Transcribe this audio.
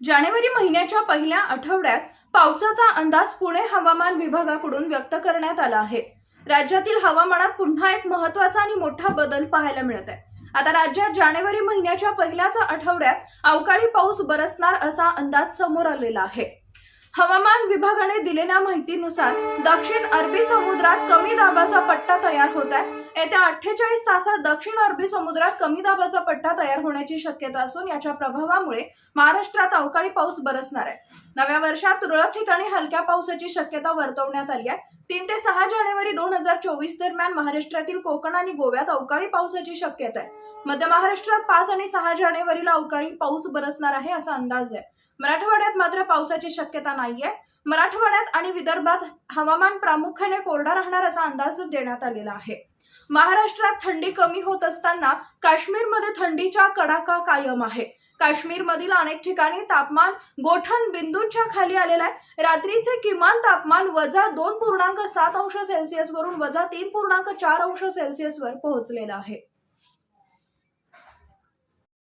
जानेवारी महिन्याच्या पहिल्या आठवड्यात पावसाचा अंदाज पुणे हवामान विभागाकडून व्यक्त करण्यात आला आहे. राज्यातील हवामानात पुन्हा एक महत्त्वाचा आणि मोठा बदल पाहायला मिळत आहे आता राज्यात जानेवारी महिन्याच्या पहिल्याच आठवड्यात अवकाळी पाऊस बरसणार असा अंदाज समोर आलेला आहे. हवामान विभागाने दिलेल्या माहितीनुसार दक्षिण अरबी समुद्रात कमी दाबाचा पट्टा तयार होत आहे. येत्या अठ्ठेचाळीस तासात दक्षिण अरबी समुद्रात कमी दाबाचा पट्टा तयार होण्याची शक्यता असून याच्या प्रभावामुळे महाराष्ट्रात अवकाळी पाऊस बरसणार आहे. नव्या वर्षात तुरळक ठिकाणी हलक्या पावसाची शक्यता वर्तवण्यात आली आहे. तीन ते सहा जानेवारी दोन हजार चोवीस दरम्यान महाराष्ट्रातील कोकण आणि गोव्यात अवकाळी पावसाची शक्यता आहे. मध्य महाराष्ट्रात पाच आणि सहा जानेवारीला अवकाळी पाऊस बरसणार आहे असा अंदाज आहे. मराठवाड्यात मात्र पावसाची शक्यता नाहीये. मराठवाड्यात आणि विदर्भात हवामान प्रामुख्याने कोरडा राहणार असा अंदाज देण्यात आलेला आहे. महाराष्ट्रात थंडी कमी होत असताना काश्मीरमध्ये थंडीचा कडाका कायम आहे. काश्मीरमधील अनेक ठिकाणी तापमान गोठण बिंदूंच्या खाली आलेलं आहे. रात्रीचे किमान तापमान वजा दोन पूर्णांक सात अंश सेल्सिअस वरून वजा तीन पूर्णांक चार अंश सेल्सिअस वर पोहोचलेलं आहे.